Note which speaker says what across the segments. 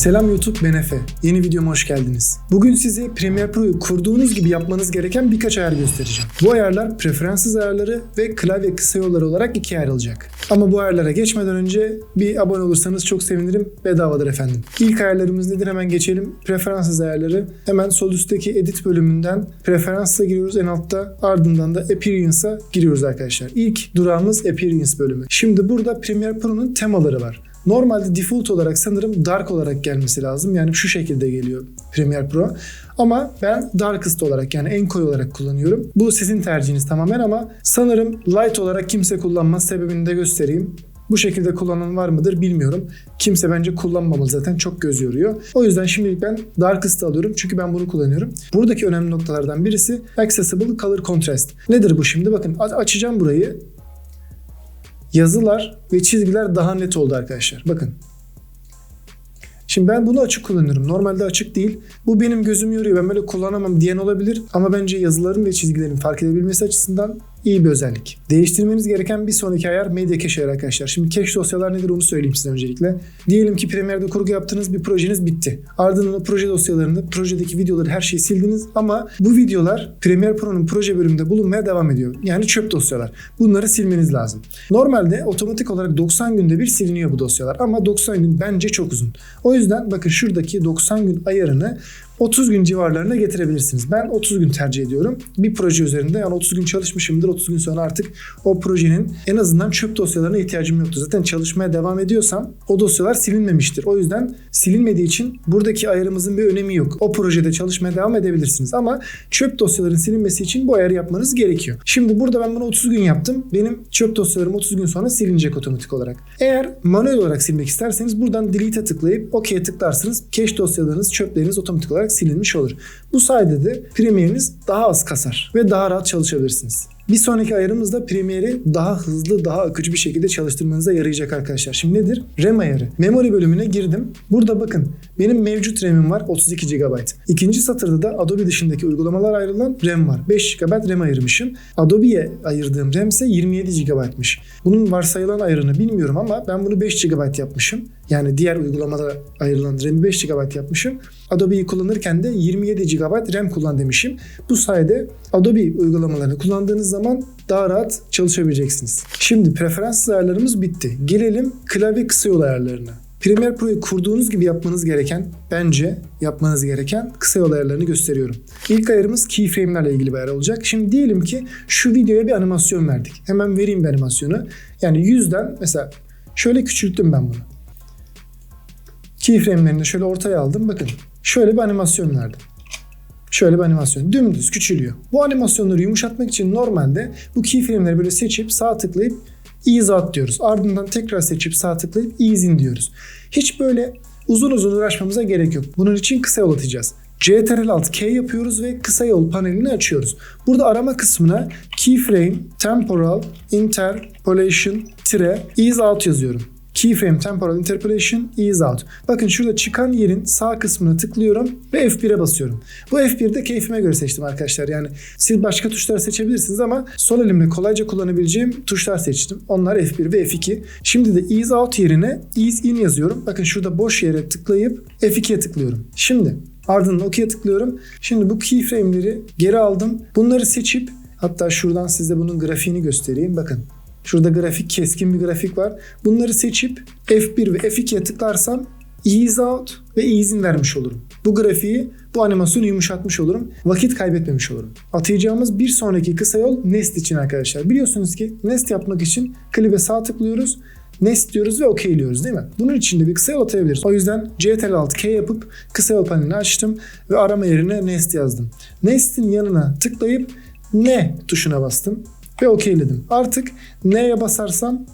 Speaker 1: Selam YouTube ben Efe. Yeni videoma hoş geldiniz. Bugün size Premiere Pro'yu kurduğunuz gibi yapmanız gereken birkaç ayar göstereceğim. Bu ayarlar preferanssız ayarları ve klavye kısa yolları olarak ikiye ayrılacak. Ama bu ayarlara geçmeden önce bir abone olursanız çok sevinirim. Bedavadır efendim. İlk ayarlarımız nedir hemen geçelim. Preferanssız ayarları. Hemen sol üstteki edit bölümünden preferansa giriyoruz en altta. Ardından da appearance'a giriyoruz arkadaşlar. İlk durağımız appearance bölümü. Şimdi burada Premiere Pro'nun temaları var. Normalde default olarak sanırım dark olarak gelmesi lazım. Yani şu şekilde geliyor Premiere Pro. Ama ben darkest olarak yani en koyu olarak kullanıyorum. Bu sizin tercihiniz tamamen ama sanırım light olarak kimse kullanmaz. Sebebini de göstereyim. Bu şekilde kullanan var mıdır bilmiyorum. Kimse bence kullanmamalı zaten çok göz yoruyor. O yüzden şimdilik ben Darkest'ı alıyorum çünkü ben bunu kullanıyorum. Buradaki önemli noktalardan birisi Accessible Color Contrast. Nedir bu şimdi? Bakın açacağım burayı. Yazılar ve çizgiler daha net oldu arkadaşlar. Bakın. Şimdi ben bunu açık kullanıyorum. Normalde açık değil. Bu benim gözümü yoruyor. Ben böyle kullanamam diyen olabilir. Ama bence yazıların ve çizgilerin fark edebilmesi açısından iyi bir özellik. Değiştirmeniz gereken bir sonraki ayar Media Cache ayarı arkadaşlar. Şimdi cache dosyalar nedir onu söyleyeyim size öncelikle. Diyelim ki Premiere'de kurgu yaptığınız bir projeniz bitti. Ardından o proje dosyalarını, projedeki videoları her şeyi sildiniz ama bu videolar Premiere Pro'nun proje bölümünde bulunmaya devam ediyor. Yani çöp dosyalar. Bunları silmeniz lazım. Normalde otomatik olarak 90 günde bir siliniyor bu dosyalar ama 90 gün bence çok uzun. O yüzden bakın şuradaki 90 gün ayarını 30 gün civarlarına getirebilirsiniz. Ben 30 gün tercih ediyorum. Bir proje üzerinde yani 30 gün çalışmışımdır. 30 gün sonra artık o projenin en azından çöp dosyalarına ihtiyacım yoktu. Zaten çalışmaya devam ediyorsam o dosyalar silinmemiştir. O yüzden silinmediği için buradaki ayarımızın bir önemi yok. O projede çalışmaya devam edebilirsiniz. Ama çöp dosyaların silinmesi için bu ayarı yapmanız gerekiyor. Şimdi burada ben bunu 30 gün yaptım. Benim çöp dosyalarım 30 gün sonra silinecek otomatik olarak. Eğer manuel olarak silmek isterseniz buradan delete'e tıklayıp OK'ye tıklarsınız. Cache dosyalarınız, çöpleriniz otomatik olarak silinmiş olur. Bu sayede de Premiere'niz daha az kasar ve daha rahat çalışabilirsiniz. Bir sonraki ayarımız da Premiere'i daha hızlı, daha akıcı bir şekilde çalıştırmanıza yarayacak arkadaşlar. Şimdi nedir? RAM ayarı. Memory bölümüne girdim. Burada bakın benim mevcut RAM'im var 32 GB. İkinci satırda da Adobe dışındaki uygulamalar ayrılan RAM var. 5 GB RAM ayırmışım. Adobe'ye ayırdığım RAM ise 27 GB'mış. Bunun varsayılan ayarını bilmiyorum ama ben bunu 5 GB yapmışım. Yani diğer uygulamada ayrılan RAM'i 5 GB yapmışım. Adobe'yi kullanırken de 27 GB RAM kullan demişim. Bu sayede Adobe uygulamalarını kullandığınız zaman daha rahat çalışabileceksiniz. Şimdi preferans ayarlarımız bitti. Gelelim klavye kısa yol ayarlarına. Premiere Pro'yu kurduğunuz gibi yapmanız gereken, bence yapmanız gereken kısa yol ayarlarını gösteriyorum. İlk ayarımız keyframe'lerle ilgili bir ayar olacak. Şimdi diyelim ki şu videoya bir animasyon verdik. Hemen vereyim bir animasyonu. Yani yüzden mesela şöyle küçülttüm ben bunu. Keyframe'lerini şöyle ortaya aldım. Bakın şöyle bir animasyon verdim. Şöyle bir animasyon. Dümdüz küçülüyor. Bu animasyonları yumuşatmak için normalde bu keyframe'leri böyle seçip sağ tıklayıp ease out diyoruz. Ardından tekrar seçip sağ tıklayıp ease in diyoruz. Hiç böyle uzun uzun uğraşmamıza gerek yok. Bunun için kısa yol atacağız. CTRL Alt K yapıyoruz ve kısa yol panelini açıyoruz. Burada arama kısmına keyframe, temporal, interpolation, tire, ease out yazıyorum. Keyframe Temporal Interpolation Ease Out. Bakın şurada çıkan yerin sağ kısmına tıklıyorum ve F1'e basıyorum. Bu F1'de keyfime göre seçtim arkadaşlar. Yani siz başka tuşlar seçebilirsiniz ama sol elimle kolayca kullanabileceğim tuşlar seçtim. Onlar F1 ve F2. Şimdi de Ease Out yerine Ease In yazıyorum. Bakın şurada boş yere tıklayıp F2'ye tıklıyorum. Şimdi ardından OK'ye tıklıyorum. Şimdi bu keyframe'leri geri aldım. Bunları seçip hatta şuradan size bunun grafiğini göstereyim. Bakın Şurada grafik keskin bir grafik var. Bunları seçip F1 ve F2'ye tıklarsam ease out ve ease in vermiş olurum. Bu grafiği, bu animasyonu yumuşatmış olurum. Vakit kaybetmemiş olurum. Atayacağımız bir sonraki kısa yol Nest için arkadaşlar. Biliyorsunuz ki Nest yapmak için klibe sağ tıklıyoruz. Nest diyoruz ve okeyliyoruz değil mi? Bunun için de bir kısa yol atayabiliriz. O yüzden Ctrl Alt K yapıp kısa yol panelini açtım ve arama yerine Nest yazdım. Nest'in yanına tıklayıp ne tuşuna bastım ve okeyledim. Artık neye basarsam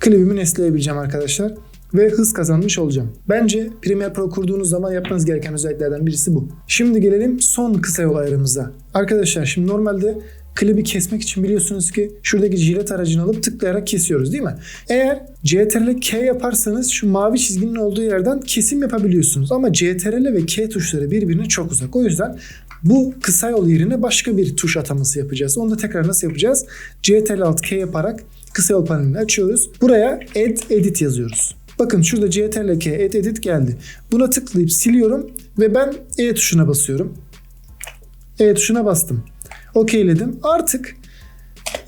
Speaker 1: klibimi nesleyebileceğim arkadaşlar ve hız kazanmış olacağım. Bence Premiere Pro kurduğunuz zaman yapmanız gereken özelliklerden birisi bu. Şimdi gelelim son kısa yol ayarımıza. Arkadaşlar şimdi normalde klibi kesmek için biliyorsunuz ki şuradaki jilet aracını alıp tıklayarak kesiyoruz değil mi? Eğer CTRL K yaparsanız şu mavi çizginin olduğu yerden kesim yapabiliyorsunuz. Ama CTRL ve K tuşları birbirine çok uzak. O yüzden bu kısa yol yerine başka bir tuş ataması yapacağız. Onu da tekrar nasıl yapacağız? Ctrl Alt K yaparak kısa yol panelini açıyoruz. Buraya Add Edit yazıyoruz. Bakın şurada CTRL-K et edit geldi. Buna tıklayıp siliyorum ve ben E tuşuna basıyorum. E tuşuna bastım. Okeyledim. Artık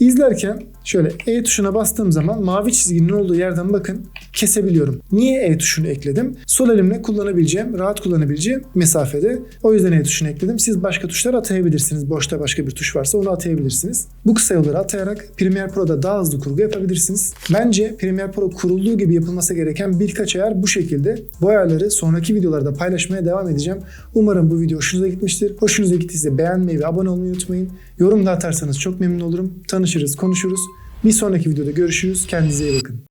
Speaker 1: izlerken şöyle E tuşuna bastığım zaman mavi çizginin olduğu yerden bakın kesebiliyorum. Niye E tuşunu ekledim? Sol elimle kullanabileceğim, rahat kullanabileceğim mesafede. O yüzden E tuşunu ekledim. Siz başka tuşlar atayabilirsiniz. Boşta başka bir tuş varsa onu atayabilirsiniz. Bu kısa yolları atayarak Premiere Pro'da daha hızlı kurgu yapabilirsiniz. Bence Premiere Pro kurulduğu gibi yapılması gereken birkaç ayar bu şekilde. Bu ayarları sonraki videolarda paylaşmaya devam edeceğim. Umarım bu video hoşunuza gitmiştir. Hoşunuza gittiyse beğenmeyi ve abone olmayı unutmayın. Yorum da atarsanız çok memnun olurum. Tanışırız, konuşuruz. Bir sonraki videoda görüşürüz. Kendinize iyi bakın.